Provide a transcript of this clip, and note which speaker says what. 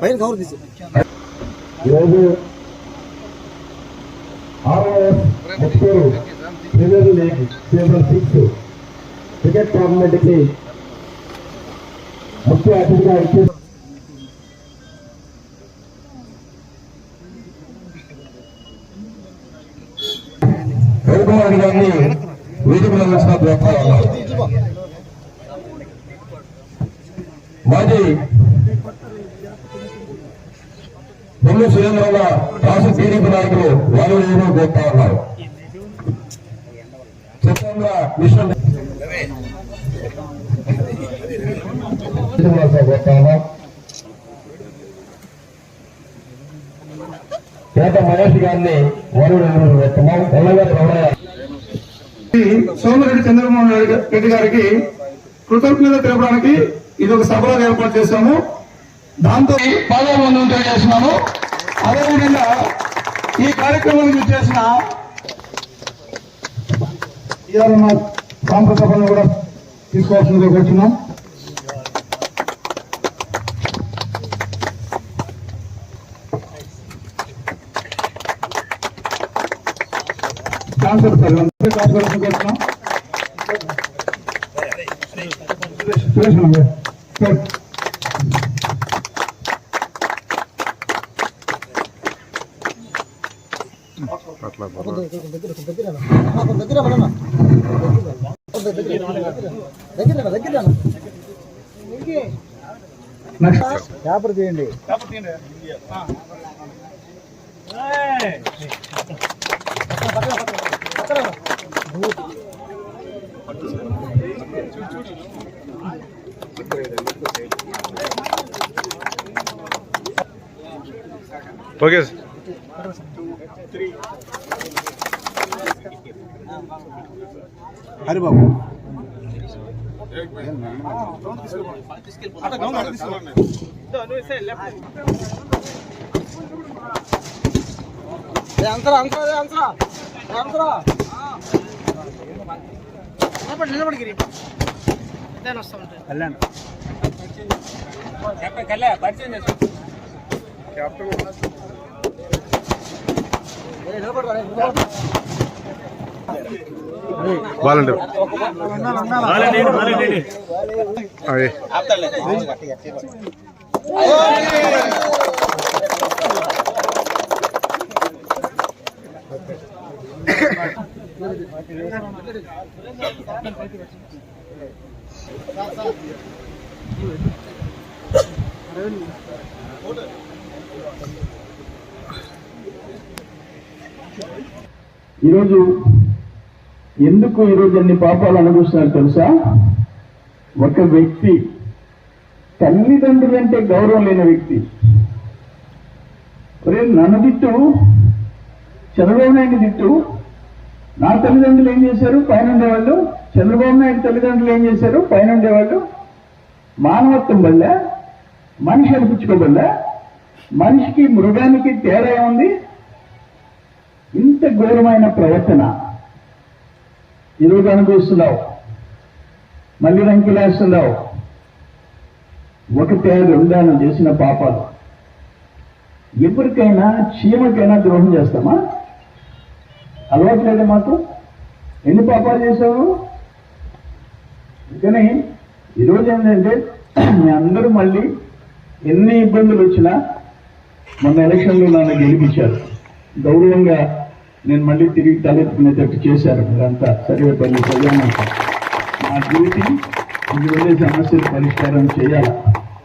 Speaker 1: పైన కవర్ తీసి.
Speaker 2: ఈరోజు ROS Muppuru premier league season six. Cricket టోర్నమెంట్కి ముఖ్య అతిథిగా ఇచ్చే రఘుకుమార్ గారిని వేదికలో వచ్చిన గోపాలు మాజీ పొల్లు సురేంద్రల రాష్ట్ర టీడీపీ నాయకులు వారు ఏమో గోపా ఉన్నారు. చిత్రంగా మిషన్. గోపాల పేద మహేష్ గారిని వరుడు వ్యక్తమం తెల్లగా ప్రమయ్య
Speaker 3: సోమిరెడ్డి చంద్రమోహన్ రెడ్డి గారికి కృతజ్ఞత తెలపడానికి ఇది ఒక సభలో ఏర్పాటు చేశాము. దాంతో పాదాబంధం తెలియజేస్తున్నాము. అదేవిధంగా ఈ కార్యక్రమానికి చేసిన ఇవాళ మా సభను కూడా తీసుకోవాల్సిందిగా కోరుతున్నాం ట్రాన్స్ఫర్ సార్ ట్రాన్స్ఫర్ కోరుతున్నాం సురేష్ అన్న,
Speaker 4: ఓకే.
Speaker 3: హరిబాబు
Speaker 1: అంతరా అంతరా అంతరా. అంతరా. నిలబడి నిలబడి గిరి. నేను వస్తా ఉంటాను.
Speaker 3: కళ్యాణ్.
Speaker 4: వాలంటీర్ అదే
Speaker 2: ఈరోజు ఎందుకు ఈరోజు అన్ని పాపాలు అనుభవిస్తున్నారు తెలుసా? ఒక వ్యక్తి తల్లిదండ్రులంటే గౌరవం లేని వ్యక్తి. ఒరే నన్ను తిట్టు చంద్రబాబు నాయుడు తిట్టు. నా తల్లిదండ్రులు ఏం చేశారు? పైన ఉండేవాళ్ళు చంద్రబాబు నాయుడు తల్లిదండ్రులు ఏం చేశారు? పైన ఉండేవాళ్ళు మానవత్వం వల్ల మనిషి అనిపించుకోబల్లా మనిషికి మృగానికి తేడా ఏముంది? ఇంత ఘోరమైన ప్రవర్తన. ఈరోజు అనుభవిస్తున్నావు. మళ్ళీ రంకులేస్తున్నావు ఒకటే రెండాను చేసిన పాపాలు. ఎవరికైనా చీమకైనా ద్రోహం చేస్తామా? అలవాటు లేదా మాకు? ఎన్ని పాపాలు చేసావు కానీ ఈరోజు ఏంటంటే మీ అందరూ మళ్ళీ ఎన్ని ఇబ్బందులు వచ్చినా మొన్న ఎలక్షన్లో నన్ను గెలిపించారు. గౌరవంగా నేను మళ్ళీ తిరిగి తలెత్తుకునేటట్టు చేశారు మీరంతా. సర్వేపల్లి ప్రజానంతా నా డ్యూటీ ఇది వెళ్ళే సమస్యలు పరిష్కారం చేయాలి.